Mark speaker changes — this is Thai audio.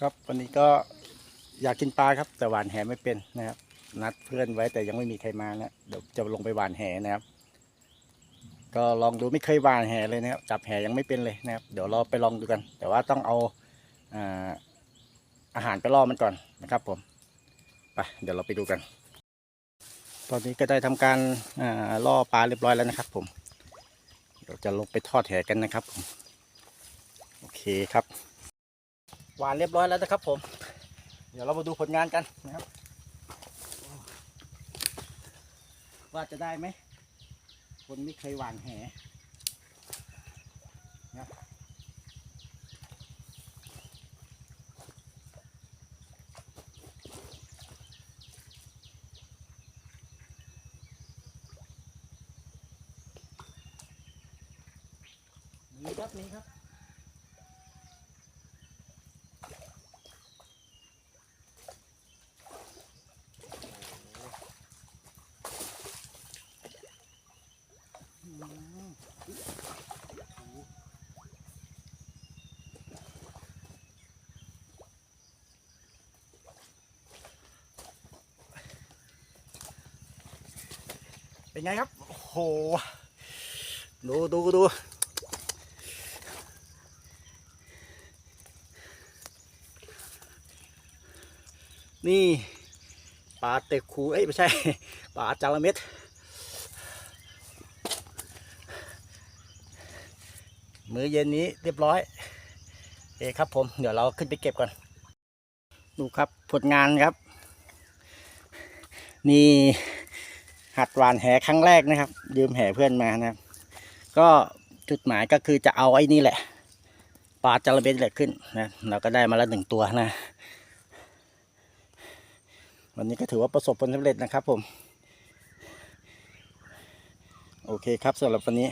Speaker 1: ครับวันนี้ก็อยากกินปลาครับ แต่หวานแหไม่เป็นนะครับ นัดเพื่อนไว้แต่ยังไม่มีใครมานะเดี๋ยวจะลงไปหวานแหนะครับ ก็ลองดูไม่เคยหวานแหเลยนะครับจับแหยังไม่เป็นเลยนะครับ เดี๋ยวเราไปลองดูกัน แต่ว่าต้องเอาอาอาหารไปล่อมันก่อนนะครับ ผมไปเดี๋ยวเราไปดูกัน ตอนนี้ก็ได้ทำการล่อปลาเรียบร้อยแล้วนะครับ ผมเดี๋ยวจะลงไปทอดแหกันนะครับผมโอเคครับ หวานเรียบร้อยแล้วนะครับผม เดี๋ยวเรามาดูผลงานกันนะครับ ว่าจะได้ไหม คนไม่เคยหวานแหนะครับมีครับมีครับ เป็นไงครับ โอ้โห ดูดูดูนี่ปลาเต็กคูเอ้ย ไม่ใช่ปลาจาระเม็ด มื้อเย็นนี้เรียบร้อยโอคครับผมเดี๋ยวเราขึ้นไปเก็บก่อน ดูครับผลงานครับ นี่หัดหวานแหครั้งแรกนะครับ ยืมแหเพื่อนมานะครับ ก็จุดหมายก็คือจะเอาไอ้นี่แหละปลาจระเบนแหละขึ้นนะเราก็ได้มาแล้วหนึ่งตัวนะ วันนี้ก็ถือว่าประสบผลสำเร็จนะครับผม โอเคครับสำหรับวันนี้